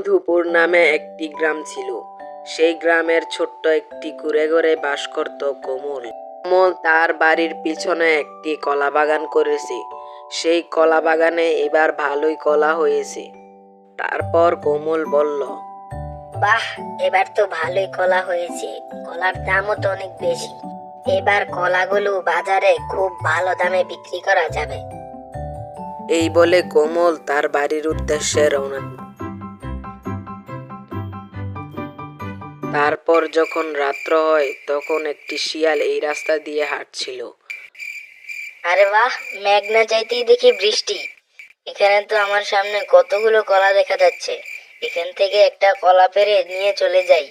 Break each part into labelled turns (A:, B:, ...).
A: মধুপুর নামে একটি গ্রাম ছিল। সেই গ্রামের ছোট্ট একটি কুড়ে ঘরে বাস করত কোমল। কোমল তার বাড়ির পিছনে একটি কলা বাগান করেছে। সেই কলা বাগানে এবার ভালোই কলা হয়েছে। তারপর কোমল বলল
B: বাহ এবার তো ভালোই কলা হয়েছে। কলার দামও তো অনেক বেশি। এবার কলাগুলো বাজারে খুব ভালো দামে বিক্রি করা যাবে।
A: এই বলে কোমল তার বাড়ির উদ্দেশ্যে রওনা তারপর যখন রাত্র হয় তখন একটি শিয়াল এই রাস্তা দিয়ে হাঁটছিল।
B: আরে বাহ মেঘ না চাইতেই দেখি বৃষ্টি। এখানে তো আমার সামনে কতগুলো কলা দেখা যাচ্ছে। এখান থেকে একটা কলা পেরে নিয়ে চলে যাই।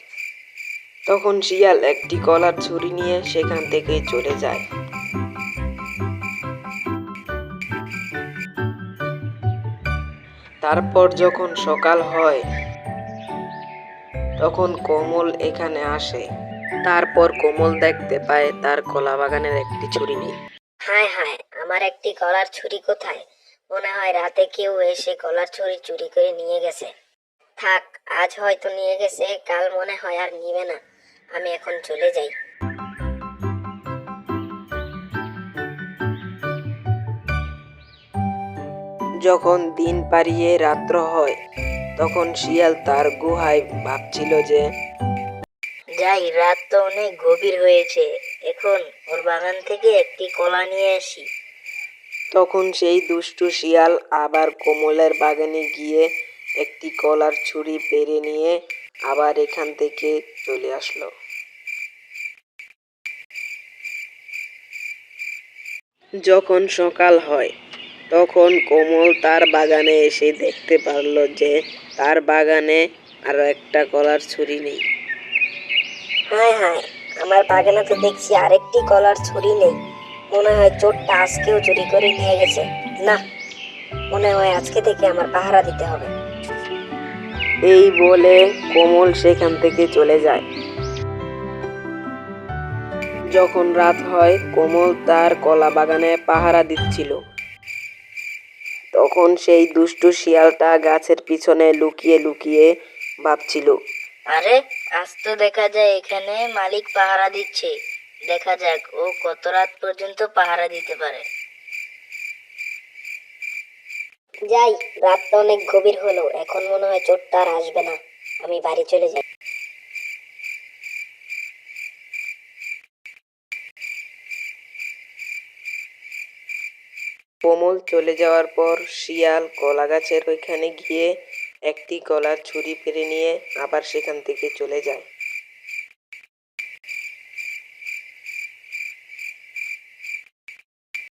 A: তখন শিয়াল একটি কলার ছুরি নিয়ে সেখান থেকে চলে যায়। তারপর যখন সকাল হয় তখন কোমল এখানে আসে। তারপর কোমল দেখতে পায় তার কলা বাগানের একটি ছুরি নেই।
B: হায় হায় আমার একটি কলার ছুরি কোথায়? মনে হয় রাতে কেউ এসে কলার ছুরি চুরি করে নিয়ে গেছে। থাক আজ হয়তো নিয়ে গেছে কাল মনে হয় আর নিবে না। আমি এখন চলে যাই।
A: যখন দিন পারিয়ে রাত্র হয় তখন শিয়াল তার গুহায় ভাবছিল যে
B: যাই রাত তো অনেক গভীর হয়েছে। এখন ওর বাগান থেকে একটি কলা নিয়ে আসি।
A: তখন সেই দুষ্টু শিয়াল আবার কোমলের বাগানে গিয়ে একটি কলার ছুরি পেরে নিয়ে আবার এখান থেকে চলে আসলো। যখন সকাল হয় তখন কোমল তার বাগানে এসে দেখতে পারল যে তার বাগানে আরও একটা কলার ছুরি নেই।
B: হায় হায় আমার বাগানে তো দেখছি আরেকটি কলার ছুরি নেই। মনে হয় চোরটা আজকেও চুরি করে নিয়ে গেছে। না মনে হয় আজকে থেকে আমার পাহারা দিতে হবে।
A: এই বলে কোমল সেখান থেকে চলে যায়। যখন রাত হয় কোমল তার কলা বাগানে পাহারা দিচ্ছিল। তখন সেই দুষ্টু শিয়ালটা গাছের পিছনে লুকিয়ে লুকিয়ে ভাবছিল।
B: আরে আজ তো দেখা যায় এখানে মালিক পাহারা দিচ্ছে। দেখা যাক ও কত রাত পর্যন্ত পাহারা দিতে পারে। যাই রাত তো অনেক গভীর হলো। এখন মনে হয় চোরটা আর আসবে না। আমি বাড়ি চলে যাই।
A: কোমল চলে যাওয়ার পর শিয়াল কলা গাছের ওইখানে গিয়ে একটি কলার ছুরি ফেলে নিয়ে আবার সেখান থেকে চলে যায়।